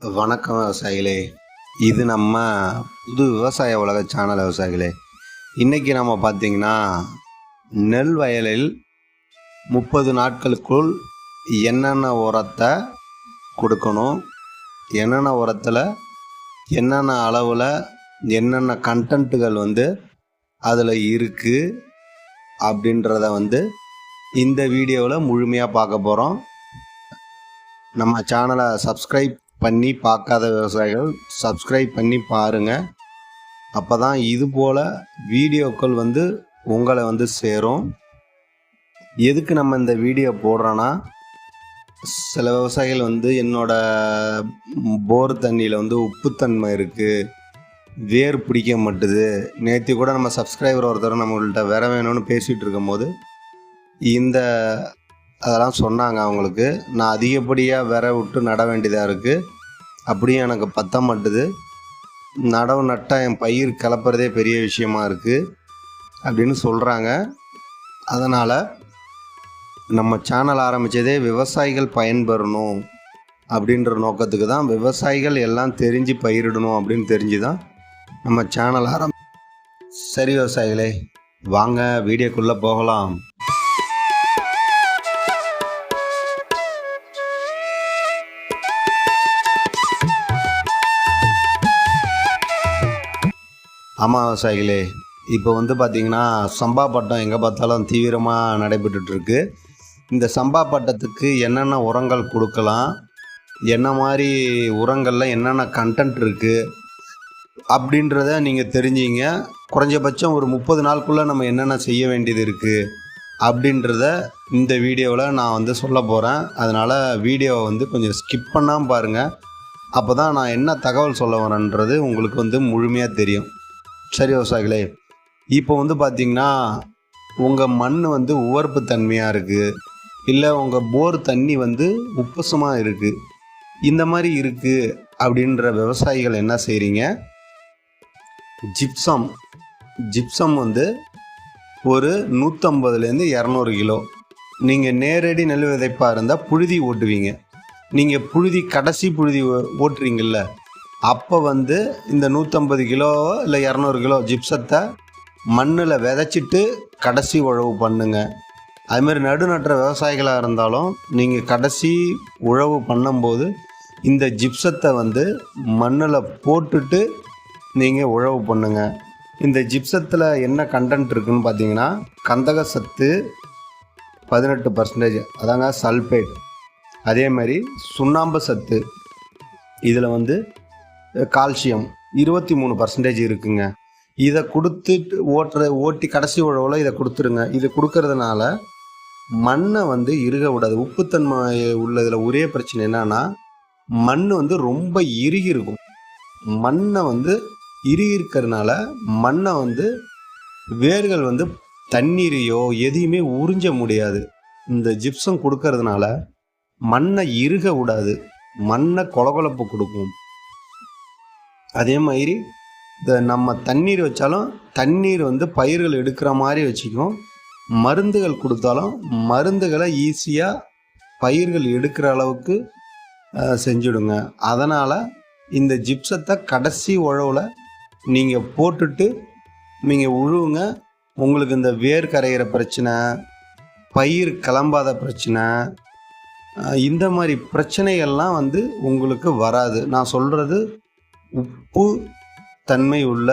வணக்கம் விவசாயிகளே. இது நம்ம புது விவசாய உலக சேனல் விவசாயிகளே. இன்றைக்கி நம்ம பார்த்திங்கன்னா நெல் வயலில் முப்பது நாட்களுக்குள் என்னென்ன உரத்தை கொடுக்கணும் என்னென்ன உரத்தில் என்னென்ன அளவில் என்னென்ன கண்டென்ட்டுகள் வந்து அதில் இருக்குது அப்படின்றத வந்து இந்த வீடியோவில் முழுமையாக பார்க்க போகிறோம் நம்ம சேனலை சப்ஸ்கிரைப் பண்ணி பார்க்காத விவசாயிகள் சப்ஸ்கிரைப் பண்ணி பாருங்கள் அப்போ தான் இது போல் வீடியோக்கள் வந்து உங்களை வந்து சேரும். எதுக்கு நம்ம இந்த வீடியோ போடுறோன்னா சில விவசாயிகள் வந்து என்னோட போர் தண்ணியில் வந்து உப்புத்தன்மை இருக்குது வேர் பிடிக்க மாட்டுது. நேற்று கூட நம்ம சப்ஸ்கிரைபர் ஒருத்தர் நம்மள்கிட்ட வேற வேணும்னு பேசிகிட்டு இருக்கும்போது இந்த அதெல்லாம் சொன்னாங்க அவங்களுக்கு. நான் அதிகப்படியாக விர விட்டு நட வேண்டியதாக இருக்குது அப்படியும் எனக்கு பத்த மாட்டுது நடவு நட்டால் என் பயிர் கலப்புறதே பெரிய விஷயமா இருக்குது அப்படின்னு சொல்கிறாங்க அதனால் நம்ம சேனல் ஆரம்பித்ததே விவசாயிகள் பயன்பெறணும் அப்படின்ற நோக்கத்துக்கு தான். விவசாயிகள் எல்லாம் தெரிஞ்சு பயிரிடணும் அப்படின்னு தெரிஞ்சு தான் நம்ம சேனல் ஆரம்பி சரி விவசாயிகளே வாங்க வீடியோக்குள்ளே போகலாம். ஆமாம் விவசாயிகளே இப்போ வந்து பார்த்திங்கன்னா சம்பா பட்டம் எங்கே பார்த்தாலும் தீவிரமாக நடைபெற்றுட்ருக்கு. இந்த சம்பா பட்டத்துக்கு என்னென்ன உரங்கள் கொடுக்கலாம்? என்ன மாதிரி உரங்களில் என்னென்ன கண்டென்ட் இருக்குது அப்படின்றத நீங்கள் தெரிஞ்சிங்க. குறைஞ்சபட்சம் ஒரு முப்பது நாளுக்குள்ளே நம்ம என்னென்ன செய்ய வேண்டியது இருக்குது அப்படின்றத இந்த வீடியோவில் நான் வந்து சொல்ல போகிறேன். அதனால் வீடியோவை வந்து கொஞ்சம் ஸ்கிப் பண்ணாமல் பாருங்கள் அப்போ தான் நான் என்ன தகவல் சொல்ல வரேன்றது உங்களுக்கு வந்து முழுமையாக தெரியும். சரி விவசாயிகளே இப்போ வந்து பார்த்தீங்கன்னா உங்கள் மண் வந்து உவர்ப்பு தன்மையாக இருக்குது இல்லை உங்கள் போர் தண்ணி வந்து உப்பசமாக இருக்குது இந்த மாதிரி இருக்குது அப்படின்ற விவசாயிகள் என்ன செய்கிறீங்க ஜிப்சம். ஜிப்சம் வந்து ஒரு நூற்றம்பதுலேருந்து இரநூறு கிலோ. நீங்கள் நேரடி நெல் விதைப்பாக இருந்தால் புழுதி ஓட்டுவீங்க. நீங்கள் புழுதி கடைசி புழுதி ஓ- ஓட்டுறீங்கல்ல அப்போ வந்து இந்த நூற்றம்பது கிலோ இல்லை இரநூறு கிலோ ஜிப்சத்தை மண்ணில் விதைச்சிட்டு கடைசி உழவு பண்ணுங்க. அதுமாரி நடுநட்டுற விவசாயிகளாக இருந்தாலும் நீங்கள் கடைசி உழவு பண்ணும்போது இந்த ஜிப்சத்தை வந்து மண்ணில் போட்டுட்டு நீங்கள் உழவு பண்ணுங்க. இந்த ஜிப்சத்தில் என்ன கண்டென்ட் இருக்குதுன்னு பார்த்தீங்கன்னா கந்தக சத்து பதினெட்டு பர்சன்டேஜ் அதாங்க சல்பேட் அதே மாதிரி சுண்ணாம்பு சத்து. இதில் வந்து கால்சியம் இருபத்தி மூணு பர்சன்டேஜ் இருக்குங்க. இதை கொடுத்துட்டு ஓட்டுற ஓட்டி கடைசி உழவில் இதை கொடுத்துருங்க. இது கொடுக்கறதுனால மண்ணை வந்து இறுக விடாது. உப்புத்தன்மை உள்ளதில் ஒரே பிரச்சனை என்னன்னா மண் வந்து ரொம்ப இறுகி இருக்கும். மண்ணை வந்து இறுகி இருக்கிறதுனால மண்ணை வந்து வேர்கள் வந்து தண்ணீரையோ எதையுமே உறிஞ்ச முடியாது. இந்த ஜிப்சம் கொடுக்கறதுனால மண்ணை இறுக விடாது. மண்ணை கொலகொலப்பு கொடுக்கும். அதே மாதிரி இந்த நம்ம தண்ணீர் வச்சாலும் தண்ணீர் வந்து பயிர்கள் எடுக்கிற மாதிரி வச்சுக்கும். மருந்துகள் கொடுத்தாலும் மருந்துகளை ஈஸியாக பயிர்கள் எடுக்கிற அளவுக்கு செஞ்சுடுங்க. அதனால் இந்த ஜிப்சத்தை கடைசி உழவில் நீங்கள் போட்டுட்டு நீங்கள் உழுவுங்க. உங்களுக்கு இந்த வேர் கரைகிற பிரச்சனை பயிர் கிளம்பாத பிரச்சனை இந்த மாதிரி பிரச்சனைகள்லாம் வந்து உங்களுக்கு வராது. நான் சொல்கிறது உப்பு தன்மை உள்ள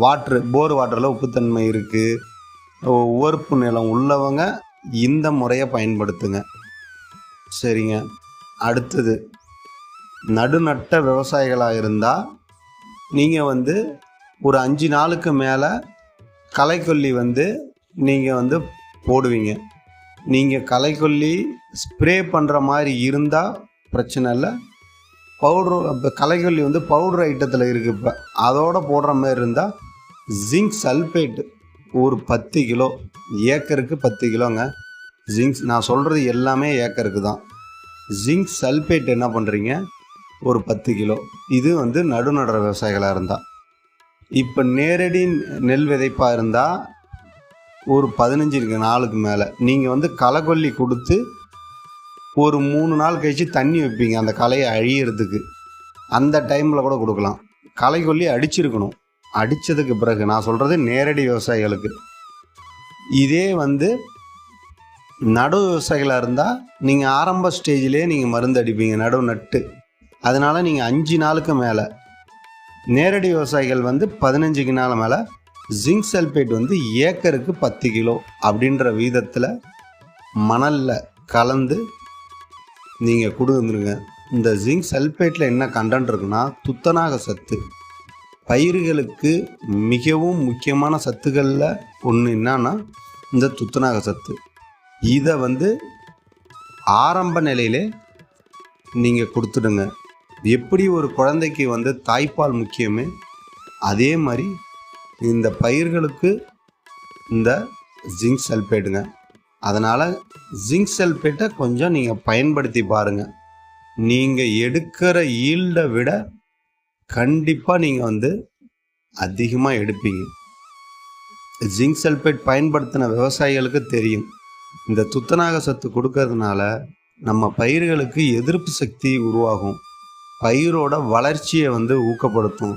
வாட்ரு போர் வாட்டரில் உப்புத்தன்மை இருக்குது உவர்ப்பு நிலம் உள்ளவங்க இந்த முறையை பயன்படுத்துங்க. சரிங்க. அடுத்தது நடுநட்ட விவசாயிகளாக இருந்தால் நீங்கள் வந்து ஒரு அஞ்சு நாளுக்கு மேலே களைக்கொல்லி வந்து நீங்கள் வந்து போடுவீங்க. நீங்கள் களைக்கொல்லி ஸ்ப்ரே பண்ணுற மாதிரி இருந்தால் பிரச்சனை இல்லை. பவுட்ரு இப்போ களைக்கொல்லி வந்து பவுடர் ஐட்டத்தில் இருக்குது இப்போ அதோட போடுற மாதிரி இருந்தால் ஜிங்க் சல்ஃபேட்டு ஒரு பத்து கிலோ ஏக்கருக்கு பத்து கிலோங்க. ஜிங்க் நான் சொல்கிறது எல்லாமே ஏக்கருக்கு தான். ஜிங்க் சல்ஃபேட் என்ன பண்ணுறீங்க ஒரு பத்து கிலோ. இது வந்து நடுநடுற விவசாயிகளாக இருந்தால் இப்போ நேரடி நெல் விதைப்பாக இருந்தால் ஒரு பதினஞ்சு இருக்கு நாளுக்கு மேலே. நீங்கள் வந்து களைக்கொல்லி கொடுத்து ஒரு மூணு நாள் கழித்து தண்ணி வைப்பீங்க அந்த களையை அழியிறதுக்கு. அந்த டைமில் கூட கொடுக்கலாம். களை கொல்லி அடிச்சிருக்கணும். அடித்ததுக்கு பிறகு நான் சொல்கிறது நேரடி விவசாயிகளுக்கு. இதே வந்து நடு விவசாயிகளாக இருந்தால் நீங்கள் ஆரம்ப ஸ்டேஜ்லேயே நீங்கள் மருந்து அடிப்பீங்க நடு நட்டு. அதனால் நீங்கள் அஞ்சு நாளுக்கு மேலே. நேரடி விவசாயிகள் வந்து பதினஞ்சுக்கு நாள் மேலே ஜிங்க் சல்பேட் வந்து ஏக்கருக்கு பத்து கிலோ அப்படின்ற வீதத்தில் மணலில் கலந்து நீங்கள் கொடுத்துருங்க இந்த ஜிங்க் சல்பேட்டில் என்ன கண்டென்ட் இருக்குன்னா துத்தநாக சத்து. பயிர்களுக்கு மிகவும் முக்கியமான சத்துக்களில் ஒன்று என்னன்னா இந்த துத்தநாக சத்து. இதை வந்து ஆரம்ப நிலையிலே நீங்கள் கொடுத்துடுங்க. எப்படி ஒரு குழந்தைக்கு வந்து தாய்ப்பால் முக்கியமே அதே மாதிரி இந்த பயிர்களுக்கு இந்த ஜிங்க் சல்பேட்டுங்க அதனால் ஜிங்க் சல்பேட்டை கொஞ்சம் நீங்கள் பயன்படுத்தி பாருங்கள் நீங்கள் எடுக்கிற ஈல்டை விட கண்டிப்பாக நீங்கள் வந்து அதிகமாக எடுப்பீங்க. ஜிங்க் சல்பேட் பயன்படுத்தின விவசாயிகளுக்கு தெரியும். இந்த துத்தநாக சத்து கொடுக்கறதுனால நம்ம பயிர்களுக்கு எதிர்ப்பு சக்தி உருவாகும். பயிரோட வளர்ச்சியை வந்து ஊக்கப்படுத்தும்.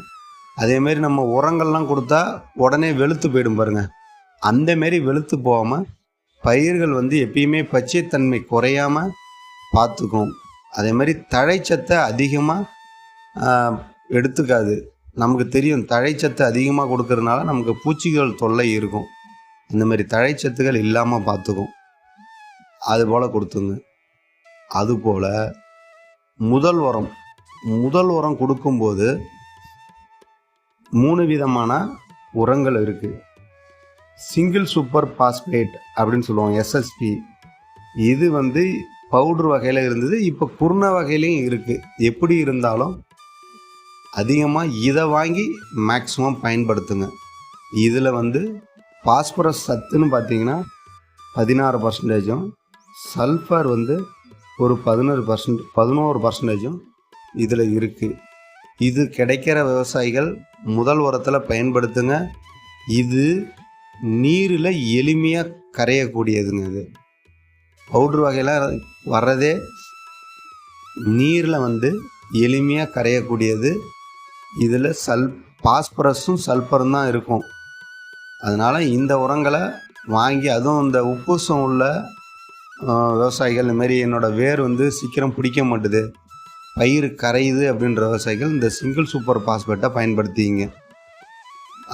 அதேமாரி நம்ம உரங்கள்லாம் கொடுத்தா உடனே வெளுத்து போயிடும் பாருங்கள் அந்த மாரி வெளுத்து போகாமல் பயிர்கள் வந்து எப்பயுமே பச்சைத்தன்மை குறையாமல் பார்த்துக்கும் அதே மாதிரி தழைச்சத்தை அதிகமாக எடுத்துக்காது. நமக்கு தெரியும் தழைச்சத்து அதிகமாக கொடுக்கறதுனால நமக்கு பூச்சிகள் தொல்லை இருக்கும். இந்த மாதிரி தழைச்சத்துகள் இல்லாமல் பார்த்துக்கும் அது போல் கொடுத்துங்க. அதுபோல் முதல் உரம் முதல் உரம் கொடுக்கும்போது மூணு விதமான உரங்கள் இருக்குது சிங்கிள் சூப்பர் பாஸ்பேட் அப்படின்னு சொல்லுவோம் எஸ்எஸ்பி இது வந்து பவுடர் வகையில் இருந்தது இப்போ குருண வகையிலையும் இருக்குது எப்படி இருந்தாலும் அதிகமாக இதை வாங்கி மேக்ஸிமம் பயன்படுத்துங்க. இதில் வந்து பாஸ்பரஸ் சத்துன்னு பார்த்தீங்கன்னா பதினாறு பர்சன்டேஜும் சல்ஃபர் வந்து ஒரு பதினோரு பர்சன்ட் பதினோரு பர்சன்டேஜும் இதில் இருக்குது இது கிடைக்கிற விவசாயிகள் முதல் உரத்தில் பயன்படுத்துங்க. இது நீரில் எளிமையாக கரையக்கூடியதுங்க அது. பவுட்ரு வகையெல்லாம் வர்றதே நீரில் வந்து எளிமையாக கரையக்கூடியது. இதில் சல் பாஸ்பரஸும் சல்பரும் தான் இருக்கும். அதனால் இந்த உரங்களை வாங்கி அதுவும் இந்த உப்புசம் உள்ள விவசாயிகள் இந்த மாதிரி என்னோடய வேர் வந்து சீக்கிரம் பிடிக்க மாட்டுது. பயிர் கரையுது அப்படின்ற விவசாயிகள் இந்த சிங்கிள் சூப்பர் பாஸ்பேட்டை பயன்படுத்திங்க.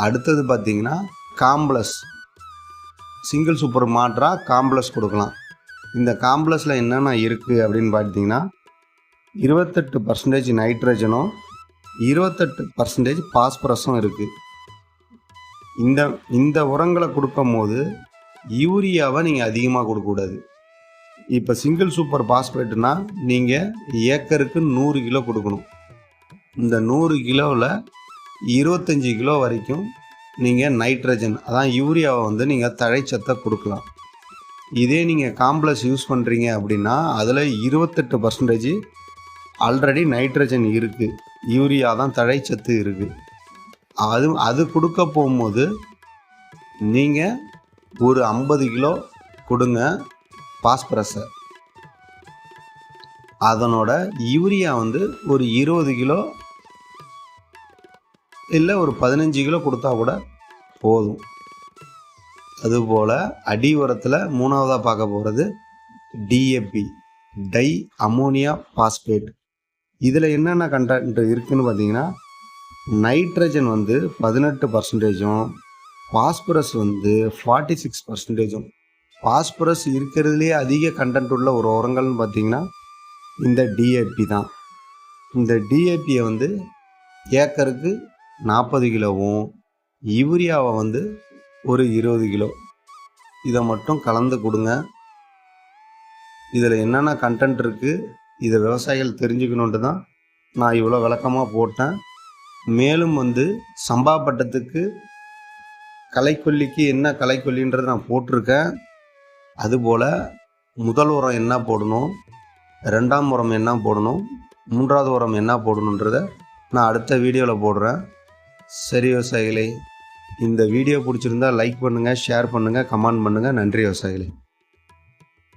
அடுத்தது பார்த்திங்கன்னா காம்ப்ளஸ். சிங்கிள் சூப்பர் மாற்றாக காம்ப்ளஸ் கொடுக்கலாம். இந்த காம்ப்ளஸில் என்னென்ன இருக்குது அப்படின்னு பார்த்தீங்கன்னா இருபத்தெட்டு பர்சன்டேஜ் நைட்ரஜனும் இருபத்தெட்டு பர்சன்டேஜ் பாஸ்பரஸும் இருக்குது இந்த இந்த உரங்களை கொடுக்கும் போது யூரியாவை நீங்கள் அதிகமாக கொடுக்கக்கூடாது இப்போ சிங்கிள் சூப்பர் பாஸ்பேட்னா நீங்கள் ஏக்கருக்கு நூறு கிலோ கொடுக்கணும். இந்த நூறு கிலோவில் இருபத்தஞ்சி கிலோ வரைக்கும் நீங்கள் நைட்ரஜன் அதான் யூரியாவை வந்து நீங்கள் தழைச்சத்தை கொடுக்கலாம். இதே நீங்கள் காம்ப்ளெக்ஸ் யூஸ் பண்ணுறீங்க அப்படின்னா அதில் இருபத்தெட்டு பர்சன்டேஜ் ஆல்ரெடி நைட்ரஜன் இருக்குது யூரியா தான் தழைச்சத்து இருக்குது அது அது கொடுக்க போகும்போது நீங்கள் ஒரு ஐம்பது கிலோ கொடுங்க பாஸ்பரஸை அதனோட யூரியா வந்து ஒரு இருபது கிலோ இல்லை ஒரு பதினஞ்சு கிலோ கொடுத்தா கூட போதும். அதுபோல் அடி உரத்தில் மூணாவதாக பார்க்க போகிறது டிஏபி டை அமோனியா பாஸ்பேட் இதில் என்னென்ன கண்டென்ட் இருக்குதுன்னு பார்த்தீங்கன்னா நைட்ரஜன் வந்து பதினெட்டு பர்சன்டேஜும் பாஸ்பரஸ் வந்து ஃபார்ட்டி சிக்ஸ் பர்சன்டேஜும் பாஸ்பரஸ் இருக்கிறதுலே அதிக கண்டென்ட் உள்ள ஒரு உரங்கள்னு பார்த்தீங்கன்னா இந்த டிஏபி தான். இந்த டிஏபியை வந்து ஏக்கருக்கு நாற்பது கிலோவும் யூரியாவை வந்து ஒரு இருபது கிலோ. இதை மட்டும் கலந்து கொடுங்க. இதில் என்னென்ன கண்டென்ட் இருக்குது இதை விவசாயிகள் தெரிஞ்சுக்கணுன்ட்டு தான் நான் இவ்வளோ விளக்கமாக போட்டேன். மேலும் வந்து சம்பா பட்டத்துக்கு கலைக்கொல்லிக்கு என்ன கலைக்கொல்லின்றது நான் போட்டிருக்கேன். அதுபோல் முதல் உரம் என்ன போடணும் ரெண்டாம் உரம் என்ன போடணும் மூன்றாவது உரம் என்ன போடணுன்றத நான் அடுத்த வீடியோவில் போடுறேன். சரி விவசாயிகளே இந்த வீடியோ பிடிச்சிருந்தா லைக் பண்ணுங்கள் ஷேர் பண்ணுங்கள் கமெண்ட் பண்ணுங்கள் நன்றி விவசாயிகளே.